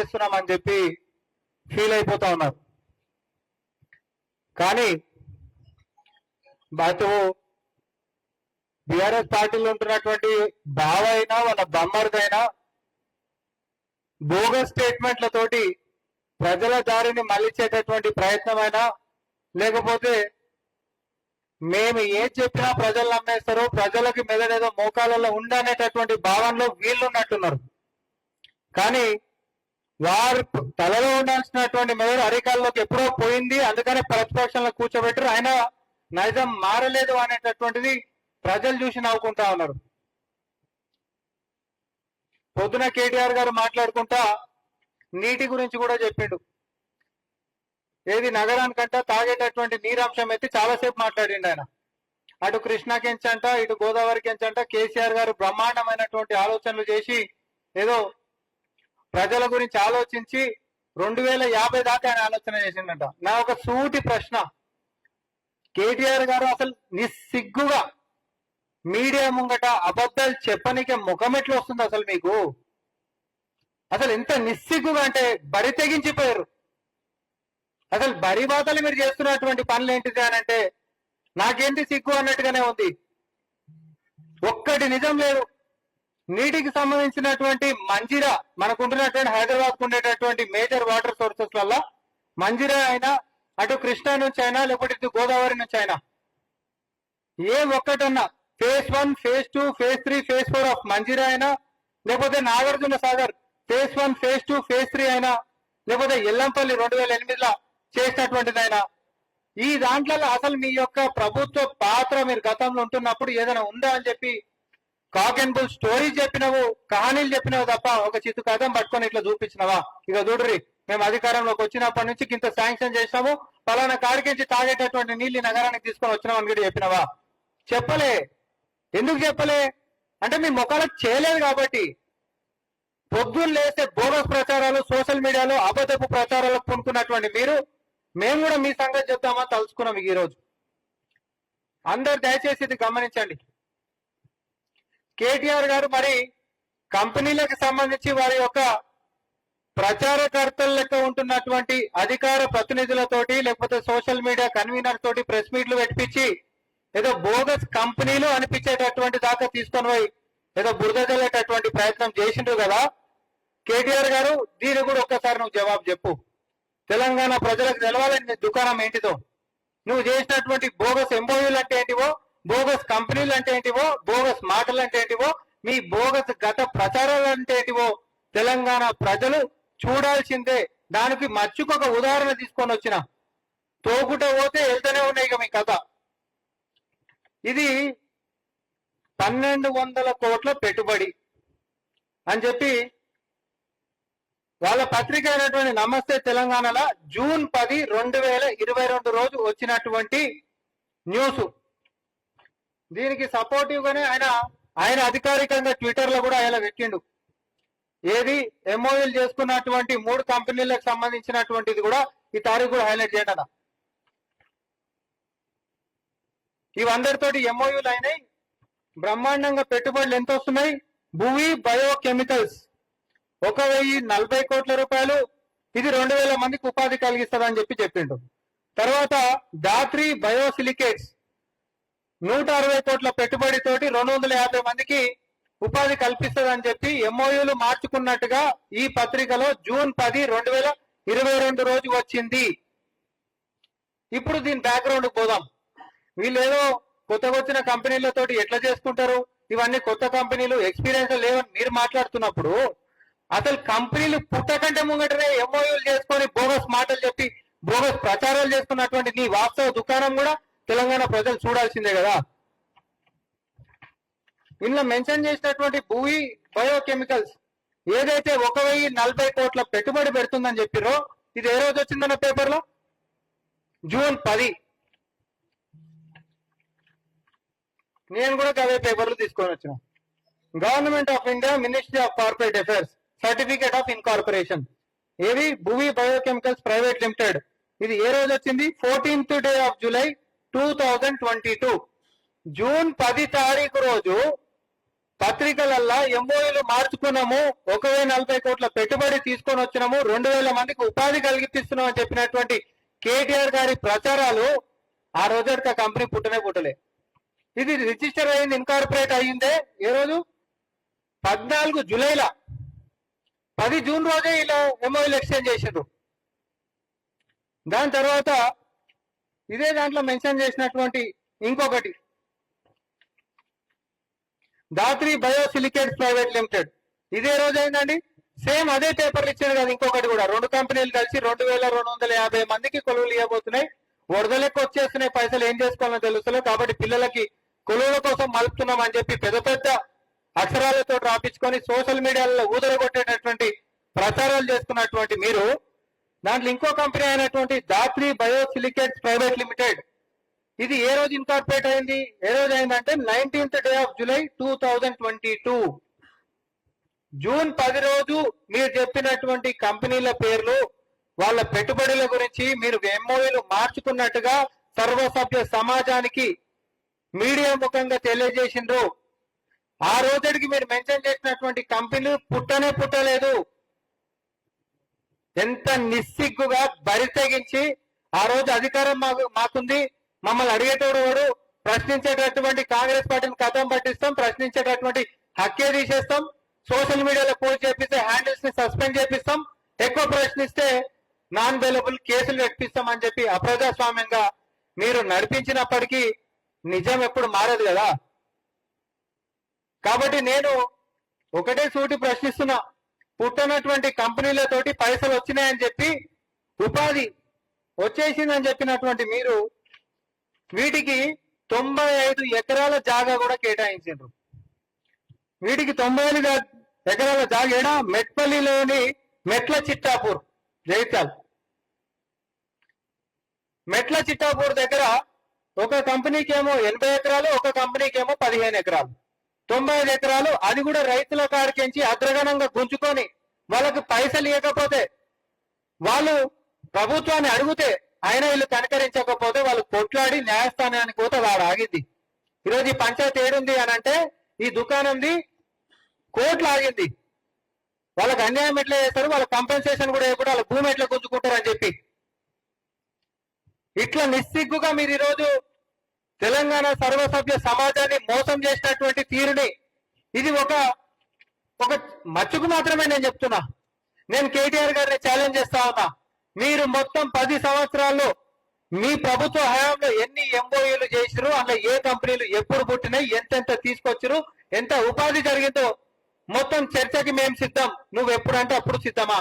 చేస్తున్నామని చెప్పి ఫీల్ అయిపోతా ఉన్నారు. కానీ అటు బీఆర్ఎస్ పార్టీలో ఉంటున్నటువంటి బావ అయినా వాళ్ళ బమ్మర్దైనా బోగస్ స్టేట్మెంట్లతోటి ప్రజల దారిని మళ్ళించేటటువంటి ప్రయత్నమైనా లేకపోతే మేము ఏం చెప్పినా ప్రజలు నమ్మేస్తారు ప్రజలకు మెదడేదో మోకాలలో ఉండనేటటువంటి భావనలో వీళ్ళు ఉన్నట్టున్నారు. కానీ వారు తలలో ఉండాల్సినటువంటి మెదడు అరికాల్లోకి ఎప్పుడో పోయింది. అందుకనే ప్రతిపక్షంలో కూర్చోబెట్టారు ఆయన నైజం మారలేదు అనేటటువంటిది ప్రజలు చూసి నవ్వుకుంటా ఉన్నారు. పొద్దున కేటీఆర్ గారు మాట్లాడుకుంటా నీటి గురించి కూడా చెప్పిండు. ఏది నగరానికంట తాగేటటువంటి నీరాంశం అయితే చాలాసేపు మాట్లాడిండు ఆయన. అటు కృష్ణా కెంచంట ఇటు గోదావరి కెంచంట కేసీఆర్ గారు బ్రహ్మాండమైనటువంటి ఆలోచనలు చేసి ఏదో ప్రజల గురించి ఆలోచించి రెండు వేల యాభై దాకా ఆయన ఆలోచన చేసిండట. నా ఒక సూటి ప్రశ్న. కేటీఆర్ గారు అసలు నిస్సిగ్గుగా మీడియా ముంగట అబద్ధాలు చెప్పనికే ముఖం ఎట్లా వస్తుంది అసలు మీకు? అసలు ఎంత నిస్సిగ్గుగా అంటే బరి తెగించిపోయారు. అసలు బరి బాధలు మీరు చేస్తున్నటువంటి పనులు ఏంటిది అని అంటే నాకేంటి సిగ్గు అన్నట్టుగానే ఉంది. ఒక్కటి నిజం లేదు. నీటికి సంబంధించినటువంటి మంజిర మనకు ఉంటున్నటువంటి హైదరాబాద్ ఉండేటటువంటి మేజర్ వాటర్ సోర్సెస్ వల్ల మంజిర అయినా అటు కృష్ణా నుంచి అయినా లేకపోతే ఇటు గోదావరి నుంచి అయినా ఏ ఒక్కటన్నా phase one phase two phase three phase four of Manjira అయినా లేకపోతే Nagarjuna Sagar phase one phase two phase three అయినా లేకపోతే ఎల్లంపల్లి రెండు వేల ఎనిమిదిలో చేసినటువంటిదైనా ఈ దాంట్లో అసలు మీ యొక్క ప్రభుత్వ పాత్ర మీరు గతంలో ఉంటున్నప్పుడు ఏదైనా ఉందా అని చెప్పి కాక్ అండ్ బుల్ స్టోరీ చెప్పినవు కహానీలు చెప్పినవు తప్ప ఒక చిత్తు కథం పట్టుకొని ఇట్లా చూపించినవా? ఇక చూడ్రి మేము అధికారంలోకి వచ్చినప్పటి నుంచి ఇంత శాంక్షన్ చేసినాము పలానా కాడికించి తాగేటటువంటి నీళ్ళు నగరానికి తీసుకొని వచ్చినామని కూడా చెప్పినవా? చెప్పలే. ఎందుకు చెప్పలే? అంటే మీ ముఖాలకు చేయలేదు కాబట్టి. పొద్దున్న లేస్తే బోగస్ ప్రచారాలు సోషల్ మీడియాలో అబద్ధపు ప్రచారాలకు పూనుకున్నటువంటి మీరు మేము కూడా మీ సంగతి చెప్తామని తలుచుకున్నాం ఈ రోజు అందరు దయచేసి ఇది గమనించండి. కేటీఆర్ గారు మరి కంపెనీలకు సంబంధించి వారి యొక్క ప్రచారకర్తల లెక్క ఉంటున్నటువంటి అధికార ప్రతినిధులతోటి లేకపోతే సోషల్ మీడియా కన్వీనర్ తోటి ప్రెస్ మీట్లు పెట్టించి ఏదో బోగస్ కంపెనీలు అనిపించేటటువంటి దాకా తీసుకొని పోయి ఏదో బురద జల్లేటటువంటి ప్రయత్నం చేసిండ్రు కదా. కేటీఆర్ గారు దీని కూడా ఒక్కసారి నువ్వు జవాబు చెప్పు. తెలంగాణ ప్రజలకు తెలవాలని దుకాణం ఏంటిదో? నువ్వు చేసినటువంటి బోగస్ ఎంబోయూలు అంటే ఏంటివో? బోగస్ కంపెనీలు అంటే ఏంటివో బోగస్ మాటలు అంటే ఏంటివో మీ బోగస్ గత ప్రచారాలు అంటే ఏంటివో తెలంగాణ ప్రజలు చూడాల్సిందే. దానికి మచ్చుకొక ఉదాహరణ తీసుకొని వచ్చిన. తోగుట పోతే వెళ్తూనే ఉన్నాయి ఇక మీ కథ. ఇది పన్నెండు వందల కోట్ల పెట్టుబడి అని చెప్పి వాళ్ళ పత్రిక అయినటువంటి నమస్తే తెలంగాణలో జూన్ పది రెండు వేల ఇరవై రెండు రోజు వచ్చినటువంటి న్యూస్. దీనికి సపోర్టివ్ గానే ఆయన ఆయన అధికారికంగా ట్విట్టర్లో కూడా ఆయన పెట్టిండు ఏది ఎంఓఎల్ చేసుకున్నటువంటి మూడు కంపెనీలకు సంబంధించినటువంటిది కూడా ఈ తారీఖు కూడా హైలైట్ చేయండి ఇవందరితోటి ఎంఓయూలు అయినాయి. బ్రహ్మాండంగా పెట్టుబడులు ఎంత వస్తున్నాయి? భూమి బయోకెమికల్స్. ఒక వెయ్యి నలభై కోట్ల రూపాయలు. ఇది రెండు వేల మందికి ఉపాధి కలిగిస్తుందని చెప్పి చెప్పిండు. తర్వాత దాత్రి బయోసిలికేట్స్. నూట అరవై కోట్ల పెట్టుబడితోటి రెండు వందల యాభై మందికి ఉపాధి కల్పిస్తుందని చెప్పి ఎంఓయూలు మార్చుకున్నట్టుగా ఈ పత్రికలో జూన్ పది రెండు వేల ఇరవై రెండు రోజు వచ్చింది. ఇప్పుడు దీని బ్యాక్గ్రౌండ్ పోదాం. వీళ్ళు ఏదో కొత్తగా వచ్చిన కంపెనీలతోటి ఎట్లా చేసుకుంటారు? ఇవన్నీ కొత్త కంపెనీలు ఎక్స్పీరియన్స్ లేవని మీరు మాట్లాడుతున్నప్పుడు అసలు కంపెనీలు పుట్టకంటే ముంగటనే ఎంఓయూలు చేసుకొని బోగస్ మాటలు చెప్పి బోగస్ ప్రచారాలు చేసుకున్నటువంటి నీ వాస్తవ దుకాణం కూడా తెలంగాణ ప్రజలు చూడాల్సిందే కదా. ఇందులో మెన్షన్ చేసినటువంటి భూమి బయోకెమికల్స్ ఏదైతే ఒక వెయ్యి నలభై కోట్ల పెట్టుబడి పెడుతుందని చెప్పిరో ఇది ఏ రోజు వచ్చిందన్న పేపర్లో? జూన్ పది. నేను కూడా అవే పేపర్లు తీసుకొని వచ్చిన. Government of India ministry of corporate affairs certificate of incorporation ఏవి? Bhoomi biochemicals private limited. ఇది ఏ రోజు వచ్చింది? Fourteenth day of July two thousand twenty two June పది తారీఖు రోజు పత్రికలల్లా ఎంఓయూలు మార్చుకున్నాము. ఒక వెయ్యి నలభై కోట్ల పెట్టుబడి తీసుకొని వచ్చినాము. రెండు వేల మందికి ఉపాధి కలిగిస్తున్నాం అని చెప్పినటువంటి కేటీఆర్ గారి ప్రచారాలు ఆ రోజు ఆ కంపెనీ పుట్టనే పుట్టలే. ఇది రిజిస్టర్ అయింది ఇన్కార్పొరేట్ అయ్యిందే. ఏ రోజు? పద్నాలుగు జూలైలా. పది జూన్ రోజే ఇలా ఎంఓయూలు ఎక్స్చేంజ్ చేసిండ్రు. దాని తర్వాత ఇదే దాంట్లో మెన్షన్ చేసినటువంటి ఇంకొకటి. Dhatri biosilicates private limited. ఇదే రోజు అయిందండి సేమ్ అదే పేపర్లు ఇచ్చారు కదా ఇంకొకటి కూడా. రెండు కంపెనీలు కలిసి రెండు వేల రెండు వందల యాభై మందికి కొలువులు ఇవ్వబోతున్నాయి. వరదలెక్క వచ్చేస్తున్నాయి పైసలు ఏం చేసుకోవాలని తెలుస్తలేదు. కాబట్టి పిల్లలకి కొలువుల కోసం మలుపుతున్నాం అని చెప్పి పెద్ద పెద్ద అక్షరాలతో రాపించుకొని సోషల్ మీడియాలో ఊదరగొట్టేటటువంటి ప్రచారాలు చేసుకున్నటువంటి మీరు దాంట్లో ఇంకో కంపెనీ అయినటువంటి దాత్రి బయోసిలికేట్స్ ప్రైవేట్ లిమిటెడ్. ఇది ఏ రోజు ఇన్కార్పొరేట్ అయింది? ఏ రోజు అయిందంటే nineteenth day of July two thousand twenty two. June పది రోజు మీరు చెప్పినటువంటి కంపెనీల పేర్లు వాళ్ళ పెట్టుబడుల గురించి మీరు ఎంఓఏలు మార్చుకున్నట్టుగా సర్వసభ్య సమాజానికి మీడియా ముఖంగా తెలియజేసిండ్రు. ఆ రోజుడికి మీరు మెన్షన్ చేసినటువంటి కంపెనీలు పుట్టనే పుట్టలేదు. ఎంత నిస్సిగ్గుగా బరి తెగించి ఆ రోజు అధికారం మాకు మాకుంది. మమ్మల్ని అడిగేటోడు వాడు ప్రశ్నించేటటువంటి కాంగ్రెస్ పార్టీని కథం పట్టిస్తాం ప్రశ్నించేటటువంటి హక్కే తీసేస్తాం. సోషల్ మీడియాలో పోస్ట్ చేపిస్తే హ్యాండిల్స్ని సస్పెండ్ చేపిస్తాం. ఎక్కువ ప్రశ్నిస్తే నాన్ అవైలబుల్ కేసులు పెట్టిస్తాం అని చెప్పి అప్రజాస్వామ్యంగా మీరు నడిపించినప్పటికీ నిజం ఎప్పుడు మారదు కదా. కాబట్టి నేను ఒకటే సూటి ప్రశ్నిస్తున్నా. పుట్టనటువంటి కంపెనీలతోటి పైసలు వచ్చినాయని చెప్పి ఉపాధి వచ్చేసిందని చెప్పినటువంటి మీరు వీటికి తొంభై ఐదు ఎకరాల జాగా కూడా కేటాయించారు వీటికి తొంభై ఐదు ఎకరాల జాగా మెట్పల్లిలోని మెట్ల చిట్టాపూర్ జైత్యాల్. మెట్ల చిట్టాపూర్ దగ్గర ఒక కంపెనీకి ఏమో ఎనభై ఎకరాలు ఒక కంపెనీకి ఏమో పదిహేను ఎకరాలు. తొంభై ఐదు ఎకరాలు అది కూడా రైతుల కాడికించి అగ్రగణంగా గుంజుకొని వాళ్ళకి పైసలు ఇవ్వకపోతే వాళ్ళు ప్రభుత్వాన్ని అడిగితే ఆయన వీళ్ళు కనకరించకపోతే వాళ్ళు కొట్లాడి న్యాయస్థానానికి పోతే వాడు ఆగింది. ఈరోజు ఈ పంచాయతీ ఏడుంది అని అంటే ఈ దుకాణంది కోర్టులు ఆగింది. వాళ్ళకి అన్యాయం ఎట్లా చేస్తారు? వాళ్ళ కంపెన్సేషన్ కూడా ఇప్పుడు వాళ్ళ భూమి ఎట్లా గుంజుకుంటారు అని చెప్పి. ఇట్లా నిస్సిగ్గుగా మీరు ఈరోజు తెలంగాణ సర్వసభ్య సమాజాన్ని మోసం చేసినటువంటి తీరుని ఇది ఒక ఒక మచ్చుకు మాత్రమే నేను చెప్తున్నా. నేను కేటీఆర్ గారిని ఛాలెంజ్ చేస్తా ఉన్నా. మీరు మొత్తం పది సంవత్సరాల్లో మీ ప్రభుత్వ హయాంలో ఎన్ని ఎంఓయూలు చేసిరు అలా ఏ కంపెనీలు ఎప్పుడు పుట్టినాయి ఎంతెంత తీసుకొచ్చిరు ఎంత ఉపాధి జరిగిందో మొత్తం చర్చకి మేము సిద్ధం. నువ్వు ఎప్పుడంటే అప్పుడు సిద్ధమా?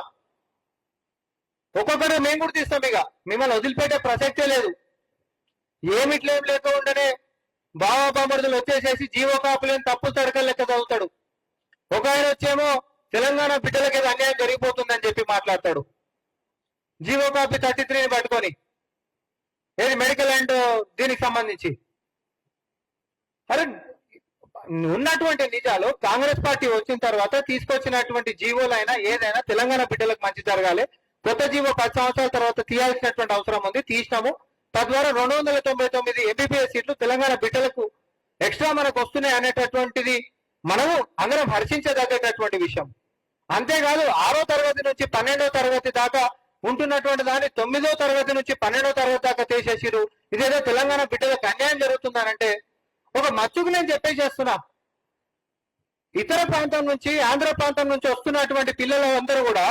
ఒక్కొక్కరు మేము కూడా తీస్తాం ఇక. మిమ్మల్ని వదిలిపెట్టే ప్రసక్తే లేదు. ఏమిట్లేం లేకుండానే బావా వచ్చేసేసి జీవో కాపులేని తప్పు తడకలు లెక్క చదువుతాడు. ఒక ఆయన వచ్చేమో తెలంగాణ బిడ్డలకి ఏదో అన్యాయం జరిగిపోతుందని చెప్పి మాట్లాడతాడు. జీవో కాపీ థర్టీ త్రీని పట్టుకొని. ఏది మెడికల్ అండ్ దీనికి సంబంధించి. అరే ఉన్నటువంటి నిజాలు కాంగ్రెస్ పార్టీ వచ్చిన తర్వాత తీసుకొచ్చినటువంటి జీవోలైనా ఏదైనా తెలంగాణ బిడ్డలకు మంచి జరగాలి. కొత్త జీవో పది సంవత్సరాల తర్వాత తీయాల్సినటువంటి అవసరం ఉంది. తీసినాము. తద్వారా రెండు వందల తొంభై తొమ్మిది ఎంబీబీఎస్ సీట్లు తెలంగాణ బిడ్డలకు ఎక్స్ట్రా మనకు వస్తున్నాయి అనేటటువంటిది మనము అందరం హర్షించదగ్గేటటువంటి విషయం. అంతేకాదు ఆరో తరగతి నుంచి పన్నెండో తరగతి దాకా ఉంటున్నటువంటి దాన్ని తొమ్మిదో తరగతి నుంచి పన్నెండో తరగతి దాకా తీసేసిరు ఇదేదో తెలంగాణ బిడ్డలకు అన్యాయం జరుగుతుందనంటే ఒక మచ్చుకు నేను చెప్పేసేస్తున్నా. ఇతర ప్రాంతం నుంచి ఆంధ్ర ప్రాంతం నుంచి వస్తున్నటువంటి పిల్లలందరూ కూడా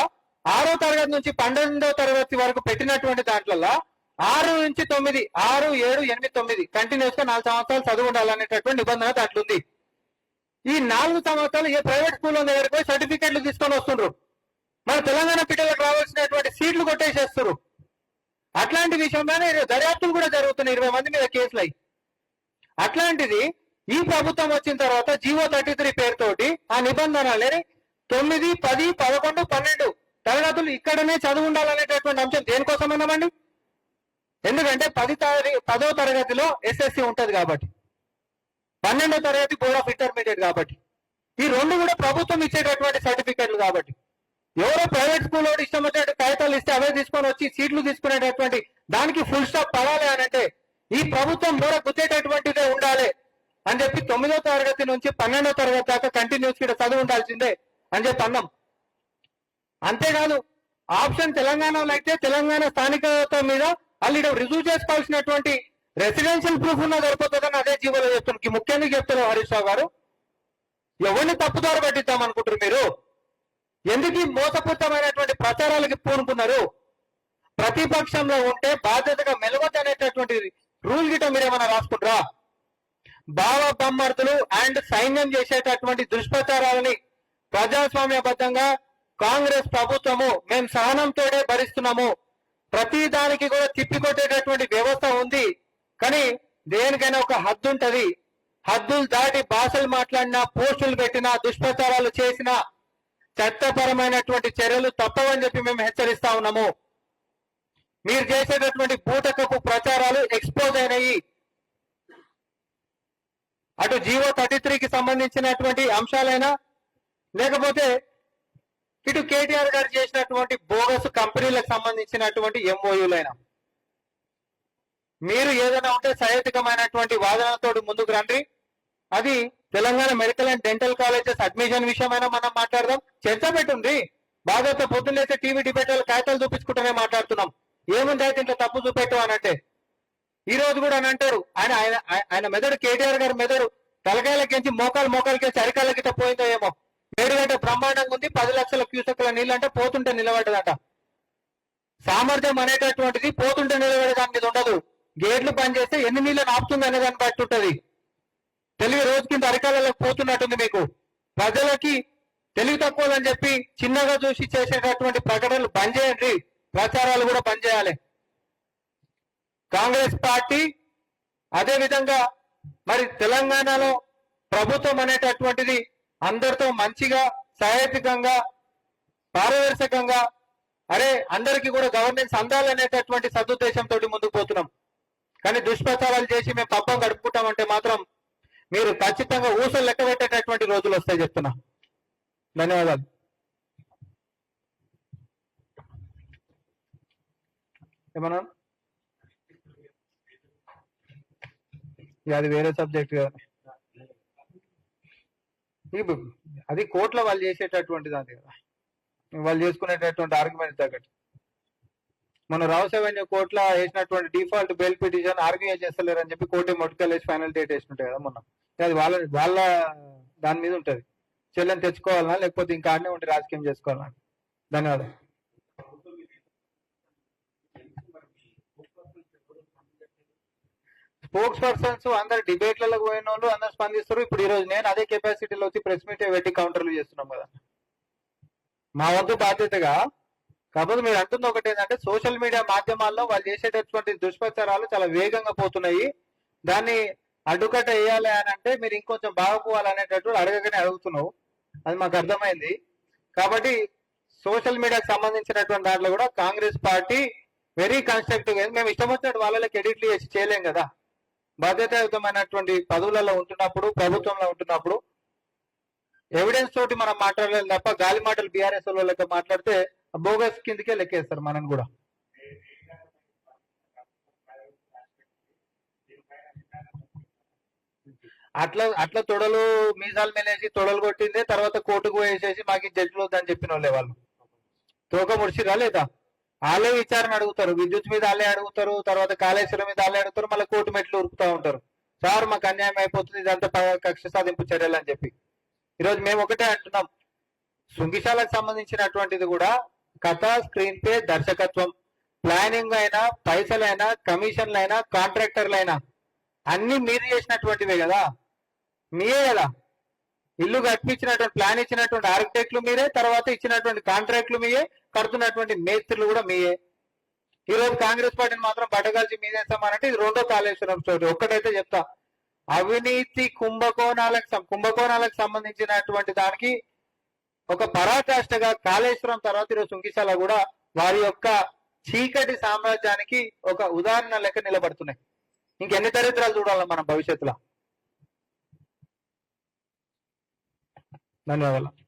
ఆరో తరగతి నుంచి పన్నెండో తరగతి వరకు పెట్టినటువంటి దాంట్లో ఆరు నుంచి తొమ్మిది ఆరు ఏడు ఎనిమిది తొమ్మిది. కంటిన్యూస్గా నాలుగు సంవత్సరాలు చదువు ఉండాలనేటటువంటి నిబంధన అట్లుంది. ఈ నాలుగు సంవత్సరాలు ఏ ప్రైవేట్ స్కూల్ దగ్గరికి పోయి సర్టిఫికెట్లు తీసుకొని వస్తుండ్రు. మన తెలంగాణ పిల్లలకు రావాల్సినటువంటి సీట్లు కొట్టేసేస్తారు అట్లాంటి విషయంలోనే దర్యాప్తులు కూడా జరుగుతున్నాయి ఇరవై మంది మీద కేసులు అయి అట్లాంటిది ఈ ప్రభుత్వం వచ్చిన తర్వాత జీవో థర్టీ త్రీ పేరుతోటి ఆ నిబంధనలే తొమ్మిది పది పదకొండు పన్నెండు తరగతులు ఇక్కడనే చదువు ఉండాలనేటటువంటి అంశం దేనికోసం అన్నామండి ఎందుకంటే పది తరగతి పదో తరగతిలో ఎస్ఎస్సి ఉంటుంది కాబట్టి. పన్నెండో తరగతి బోర్డ్ ఆఫ్ ఇంటర్మీడియట్ కాబట్టి. ఈ రెండు కూడా ప్రభుత్వం ఇచ్చేటటువంటి సర్టిఫికెట్లు కాబట్టి. ఎవరో ప్రైవేట్ స్కూల్ వాడు ఇష్టం వచ్చినట్టు కాగితాలు ఇస్తే అవే తీసుకొని వచ్చి సీట్లు తీసుకునేటటువంటి దానికి ఫుల్ స్టాప్ పడాలి అని అంటే ఈ ప్రభుత్వం మూల గుచ్చేటటువంటిదే ఉండాలి అని చెప్పి తొమ్మిదో తరగతి నుంచి పన్నెండో తరగతి దాకా కంటిన్యూస్ ఇక్కడ చదువు ఉండాల్సిందే అని చెప్పి అన్నాం. అంతేకాదు ఆప్షన్ తెలంగాణలో అయితే తెలంగాణ స్థానికత మీద వాళ్ళు రిజ్యూ చేసుకోవాల్సినటువంటి రెసిడెన్షియల్ ప్రూఫ్ ఉన్న సరిపోతుందని అదే జీవోలో చెప్తున్నారు ముఖ్యంగా చెప్తారు హరీష్ రావు గారు. ఎవరిని తప్పుదారు పట్టిద్దాం అనుకుంటారు మీరు? ఎందుకు మోసపూరితమైనటువంటి ప్రచారాలకి పూనుకున్నారు? ప్రతిపక్షంలో ఉంటే బాధ్యతగా మెలవద్దు అనేటటువంటి రూల్ గిట మీరు ఏమైనా రాసుకుంటారా? భావ బొమ్మర్తులు అండ్ సైన్యం చేసేటటువంటి దుష్ప్రచారాలని ప్రజాస్వామ్యబద్ధంగా కాంగ్రెస్ ప్రభుత్వము మేము సహనంతోనే భరిస్తున్నాము. ప్రతి దానికి కూడా తిప్పికొట్టేటటువంటి వ్యవస్థ ఉంది. కానీ దేనికైనా ఒక హద్దు ఉంటది. హద్దులు దాటి భాషలు మాట్లాడినా పోస్టులు పెట్టినా దుష్ప్రచారాలు చేసినా చట్టపరమైనటువంటి చర్యలు తప్పవని చెప్పి మేము హెచ్చరిస్తా ఉన్నాము. మీరు చేసేటటువంటి బూటకపు ప్రచారాలు ఎక్స్పోజ్ అయినాయి. అటు జీవో థర్టీ త్రీకి సంబంధించినటువంటి అంశాలైనా లేకపోతే ఇటు కేటీఆర్ గారు చేసినటువంటి బోగస్ కంపెనీలకు సంబంధించినటువంటి ఎంఓయూలైనా మీరు ఏదైనా ఉంటే సహేతుకమైనటువంటి వాదనలతో ముందుకు రండి. అది Telangana medical and dental colleges admission విషయమైనా మనం మాట్లాడదాం. చర్చ పెట్టుంది. బాధ్యత పొద్దున్నైతే టీవీ డిబేట్ కాగితాలు చూపించుకుంటూనే మాట్లాడుతున్నాం. ఏముంది అయితే ఇంట్లో తప్పు చూపెట్టు అని అంటే. ఈ రోజు కూడా అని అంటారు. ఆయన ఆయన ఆయన మెదడు కేటీఆర్ గారి మెదడు తలకాయలకించి మోకాలు మోకాలకించి అరికాయలకి పోయిందో ఏమో. ఏడు గంట బ్రహ్మాండంగా ఉంది. పది లక్షల క్యూసెక్ల నీళ్ళు అంటే పోతుంటే నిలబడ్డదట. సామర్థ్యం అనేటటువంటిది పోతుంటే నిలబడే దాని మీద ఉండదు. గేట్లు పనిచేస్తే ఎన్ని నీళ్ళు నాపుతుంది అనే దాన్ని బట్టి ఉంటుంది. తెలివి రోజు కింద అరికాలలోకి పోతున్నట్టుంది మీకు. ప్రజలకి తెలివి తక్కువదని చెప్పి చిన్నగా చూసి చేసేటటువంటి ప్రకటనలు బంద్ చేయండి. ప్రచారాలు కూడా బంద్ చేయాలి. కాంగ్రెస్ పార్టీ అదే విధంగా మరి తెలంగాణలో ప్రభుత్వం అనేటటువంటిది అందరితో మంచిగా సహేతుకంగా పారదర్శకంగా అరే అందరికీ కూడా గవర్నెన్స్ అందాలనేటటువంటి సదుద్దేశంతో ముందుకు పోతున్నాం. కానీ దుష్ప్రచారాలు చేసి మేము పబ్బం గడుపుకుంటామంటే మాత్రం మీరు ఖచ్చితంగా ఊసలు లెక్క పెట్టేటటువంటి రోజులు వస్తాయి చెప్తున్నా. ధన్యవాదాలు. ఏమన్నా? అది వేరే సబ్జెక్ట్ కదా. అది కోర్టులో వాళ్ళు చేసేటటువంటిది అది కదా. వాళ్ళు చేసుకునేటటువంటి ఆర్గ్యుమెంట్ తగ్గట్టు. మన రావుసేవన్య కోర్టులో వేసినటువంటి డిఫాల్ట్ బెయిల్ పిటిషన్ ఆర్గ్యూ చేస్తలేరు అని చెప్పి కోర్టు మొట్టుకెళ్ళేసి ఫైనల్ డేట్ వేసినట్టు కదా మొన్న. అది వాళ్ళ వాళ్ళ దాని మీద ఉంటుంది. చెల్లెని తెచ్చుకోవాలన్నా లేకపోతే ఇంకా ఆడనే ఉంటే రాజకీయం చేసుకోవాలన్నా ధన్యవాదాలు. స్పోక్స్ పర్సన్స్ అందరు డిబేట్లలో పోయిన వాళ్ళు అందరు స్పందిస్తారు. ఇప్పుడు ఈ రోజు నేను అదే కెపాసిటీలో వచ్చి ప్రెస్ మీట్ పెట్టి కౌంటర్లు చేస్తున్నాం కదా. మా వద్ద బాధ్యతగా కాకపోతే మీరు అంటుంది ఒకటి ఏంటంటే సోషల్ మీడియా మాధ్యమాల్లో వాళ్ళు చేసేటటువంటి దుష్ప్రచారాలు చాలా వేగంగా పోతున్నాయి. దాన్ని అడ్డుకట్ట వేయాలి అని అంటే మీరు ఇంకొంచెం బాగుపోవాలనేటట్టు అడగగానే అడుగుతున్నావు. అది మాకు అర్థమైంది. కాబట్టి సోషల్ మీడియాకి సంబంధించినటువంటి దాంట్లో కూడా కాంగ్రెస్ పార్టీ వెరీ కన్స్ట్రక్టివ్ మేము ఇష్టం వచ్చినట్టు వాళ్ళకి ఎడిట్లు చేసి చేయలేం కదా. బాధ్యతాయుతమైనటువంటి పదవులలో ఉంటున్నప్పుడు ప్రభుత్వంలో ఉంటున్నప్పుడు ఎవిడెన్స్ తోటి మనం మాట్లాడలేదు తప్ప గాలి మాటలు బీఆర్ఎస్ లెక్క మాట్లాడితే బోగస్ కిందకే లెక్కేస్తారు మనం కూడా. అట్లా అట్లా తొడలు మీసాలు మెలేసి తొడలు కొట్టిందే తర్వాత కోర్టుకు వేసేసి మాకు జడ్జిలు వద్దని చెప్పిన వాళ్ళే. వాళ్ళు తోక ముడిచిరా లేదా? వాళ్ళే విచారణ అడుగుతారు. విద్యుత్ మీద వాళ్ళే అడుగుతారు. తర్వాత కాళేశ్వరం మీద వాళ్ళే అడుగుతారు. మళ్ళీ కోర్టు మెట్లు ఉరుకుతా ఉంటారు. సార్ మాకు అన్యాయం అయిపోతుంది. ఇదంతా ప- కక్ష సాధింపు చర్యలు అని చెప్పి. ఈరోజు మేము ఒకటే అంటున్నాం. శృంగిశాలకు సంబంధించినటువంటిది కూడా కథ స్క్రీన్ పే దర్శకత్వం. ప్లానింగ్ అయినా పైసలైనా కమిషన్లైనా కాంట్రాక్టర్లైనా. అన్ని మీరు చేసినటువంటివే కదా. మీరే కదా. ఇల్లు కట్టించినటువంటి ప్లాన్ ఇచ్చినటువంటి ఆర్కిటెక్ట్లు మీరే తర్వాత ఇచ్చినటువంటి కాంట్రాక్ట్లు మీయే. కడుతున్నటువంటి మేస్త్రులు కూడా మీయే. ఈ రోజు కాంగ్రెస్ పార్టీని మాత్రం బట్టగాల్చి మీదేస్తామనంటే ఇది రెండో కాళేశ్వరం స్టోరీ. ఒక్కటైతే చెప్తా. అవినీతి కుంభకోణాలకు కుంభకోణాలకు సంబంధించినటువంటి దానికి ఒక పరాకాష్ఠగా కాళేశ్వరం తర్వాత ఈరోజు సుంకిశాల కూడా వారి యొక్క చీకటి సామ్రాజ్యానికి ఒక ఉదాహరణ లెక్క నిలబడుతున్నాయి. ఇంకెన్ని దరిద్రాలు చూడాలి మనం భవిష్యత్తులో. ధన్యవాదాలు.